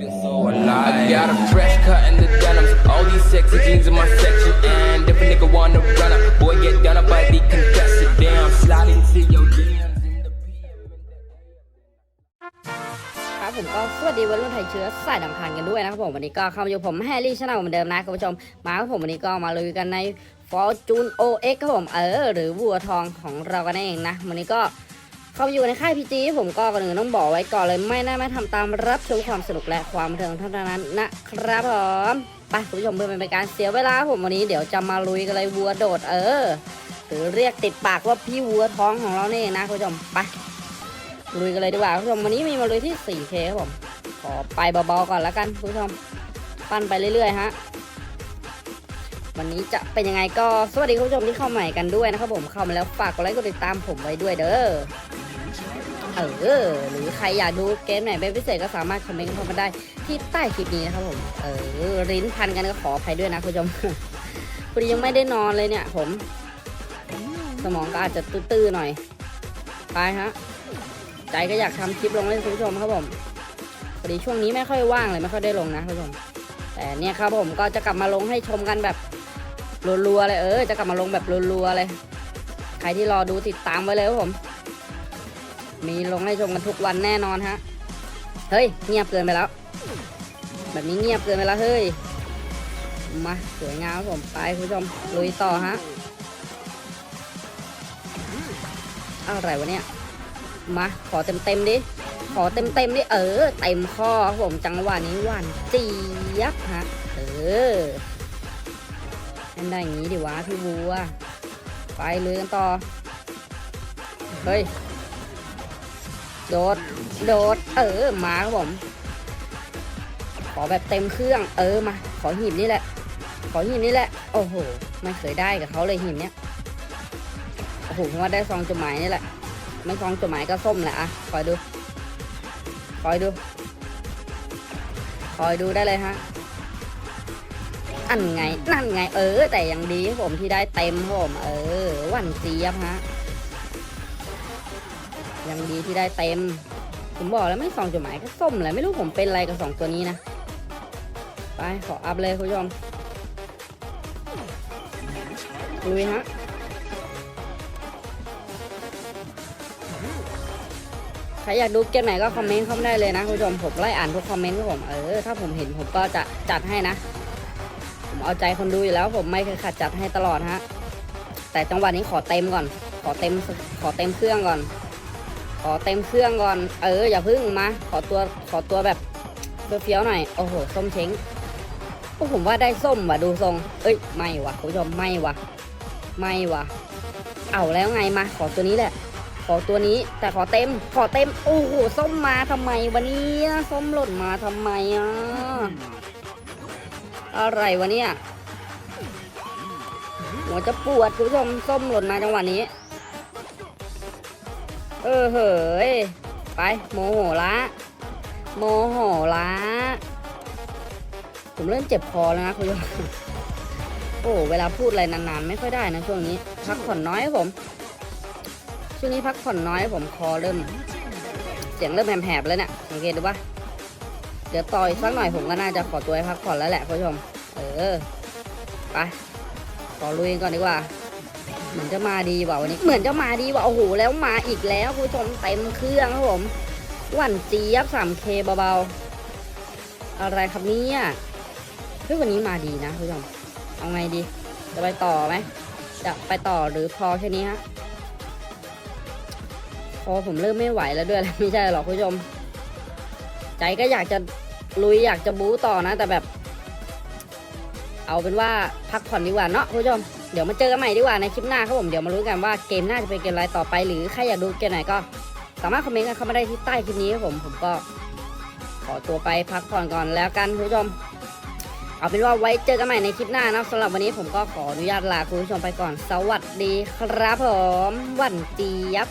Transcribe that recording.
been so alive. I got a fresh cut in the denims. All these sexy jeans in my section. And if a nigga wanna run up, boy, get done up by the contestant. Damn, slide into your DMs in the PM. ครับผมก็สวัสดีวัยรุ่นไทยเชื้อสายดำคันกันด้วยนะครับผมวันนี้ก็เข้ามาอยู่ผมแฮร์รี่ชาแนลเหมือนเดิมนะคุณผู้ชมมาครับผมวันนี้ก็มาลุยกันใน Fortune OX ครับผมเออหรือวัวทองของเรากันเองนะวันนี้ก็ เข้ามอยู่ในค่ายพีจีผมก็ก่อนอื่นต้องบอกไว้ก่อนเลยไม่น่าไม่ทำตามรับชมความสนุกและความบันเทิงเท่านั้นนะครับผมไปคุณผู้ชมเพื่อเป็นการเสียเวลาผมวันนี้เดี๋ยวจะมาลุยกันเลยวัวโดดเออ หรือเรียกติดปากว่าพี่วัวท้องของเราเนี่เองนะคุณผู้ชมไปลุยกันเลยดีกว่าคุณผู้ชมวันนี้มีมาลุยที่ 4K ครับผมขอไปเบาๆก่อนแล้วกันคุณผู้ชมปั้นไปเรื่อยๆฮะวันนี้จะเป็นยังไงก็สวัสดีคุณผู้ชมที่เข้าใหม่กันด้วยนะครับผมเข้ามาแล้วฝากกดไลค์กดติดตามผมไว้ด้วยเด้อ เออ หรือใครอยากดูเกมไหนเป็นพิเศษก็สามารถคอมเมนต์เข้ามาได้ที่ใต้คลิปนี้นะครับผม เออลิ้นพันกันก็ขออภัยด้วยนะคุณผู้ชมพอดียังไม่ได้นอนเลยเนี่ย ผม สมองก็อาจจะตื้อๆหน่อย ไปฮะ ใจก็อยากทำคลิปลงให้คุณผู้ชมครับผมพอดีช่วงนี้ไม่ค่อยว่างเลยไม่ค่อยได้ลงนะคุณผู้ชม แต่เนี่ยครับผมก็จะกลับมาลงให้ชมกันแบบรัวๆเลยเออ จะกลับมาลงแบบรัวๆเลย ใครที่รอดูติดตามไว้เลยครับผม มีลงให้ชมกันทุกวันแน่นอนฮะ เฮ้ย เงียบเกินไปแล้ว แบบนี้เงียบเกินไปแล้วเฮ้ย มาสวยงามครับผมไปคุณผู้ชมลุยต่อฮะ อะไรวะเนี่ย มาขอเต็มเต็มดิ ขอเต็มเต็มดิเออ เต็มข้อครับผมจังหวะนี้หวานเจี๊ยบฮะ เออนั่นได้อย่างนี้ดิวะพี่บัว ไปเลยกันต่อ เฮ้ย โดด โดด เออ มาครับผม ขอแบบเต็มเครื่อง เออ มา ขอหีบนี่แหละ ขอหีบนี่แหละ โอ้โห ไม่เคยได้กับเขาเลยหีบเนี้ย โอ้โหผมว่าได้ซองจดหมายนี่แหละ ไม่ซองจดหมายก็ส้มแหละอะคอยดู คอยดู คอยดูได้เลยฮะ อันไง นั่นไง เออ แต่ยังดีครับผมที่ได้เต็มผม เออ วันเจี๊ยบฮะ ยังดีที่ได้เต็ม ผมบอกแล้วไม่ซองจดหมายก็ส้มแหละไม่รู้ผมเป็นอะไรกับสองตัวนี้นะ ไปขออัพเลยคุณผู้ชมลุยฮะใครอยากดูเกมไหนก็คอมเมนต์เข้ามาได้เลยนะคุณผู้ชมผมไล่อ่านทุกคอมเมนต์ครับผมเออถ้าผมเห็นผมก็จะจัดให้นะ ผมเอาใจคนดูอยู่แล้ว ผมไม่เคยขัดจัดให้ตลอดฮะแต่จังหวะนี้ขอเต็มก่อน ขอเต็มขอเต็มเครื่องก่อน ขอเต็มเครื่องก่อน เออ อย่าพึ่งมา ขอตัว ขอตัวแบบเฟี้ยวๆหน่อย โอ้โห ส้มเช้งโอ้ผมว่าได้ส้มว่ะ ดูทรง เอ้ย ไม่ว่ะ คุณผู้ชม ไม่ว่ะ ไม่ว่ะ เอาแล้วไงมา ขอตัวนี้แหละ ขอตัวนี้ แต่ขอเต็ม ขอเต็ม โอ้โห ส้มมาทำไมวันนี้ส้มหล่นมาทำไมอะ อะไรวะเนี่ย หัวจะปวดคุณผู้ชม ส้มหล่นมาจังหวะนี้ เออเฮ้ยไปโมโหละโมโหละผมเริ่มเจ็บคอแล้วนะคุณผู้ชมโอ้เวลาพูดอะไรนานๆ ไม่ค่อยได้นะช่วงนี้ พักผ่อนน้อยผมช่วงนี้พักผ่อนน้อยผมคอเริ่ม เสียงเริ่มแหบๆแล้วเนี่ยสังเกตดูปะเดี๋ยวต่ออีกสักหน่อยผมก็น่าจะขอตัวพักผ่อนแล้วแหละคุณผู้ชม เออ ไป ขอลุยก่อนดีกว่า เหมือนจะมาดีว่ะวันนี้ เหมือนจะมาดีว่ะโอ้โหแล้วมาอีกแล้วคุณผู้ชมเต็มเครื่องครับผมหวันเจี๊ยบ 3K เบาๆ อะไรครับเนี่ยเฮ้ยวันนี้มาดีนะคุณผู้ชมเอาไงดี จะไปต่อไหมจะไปต่อหรือพอแค่นี้ฮะพอผมเริ่มไม่ไหวแล้วด้วยไม่ใช่หรอกคุณผู้ชม ใจก็อยากจะลุยอยากจะบู๊ต่อนะ แต่แบบ เอาเป็นว่าพักผ่อนดีกว่าเนาะคุณผู้ชม เดี๋ยวมาเจอกันใหม่ดีกว่าในคลิปหน้าครับผม เดี๋ยวมารู้กันว่าเกมหน้าจะเป็นเกมอะไรต่อไป หรือใครอยากดูเกมไหนก็ สามารถคอมเมนต์กันเข้ามาได้ที่ใต้คลิปนี้ครับผมผมก็ขอตัวไปพักผ่อนก่อนแล้วกันคุณผู้ชม เอาเป็นว่าไว้เจอกันใหม่ในคลิปหน้านะสำหรับวันนี้ผมก็ขออนุญาตลาคุณผู้ชมไปก่อน สวัสดีครับผม วันเจี๊ยบ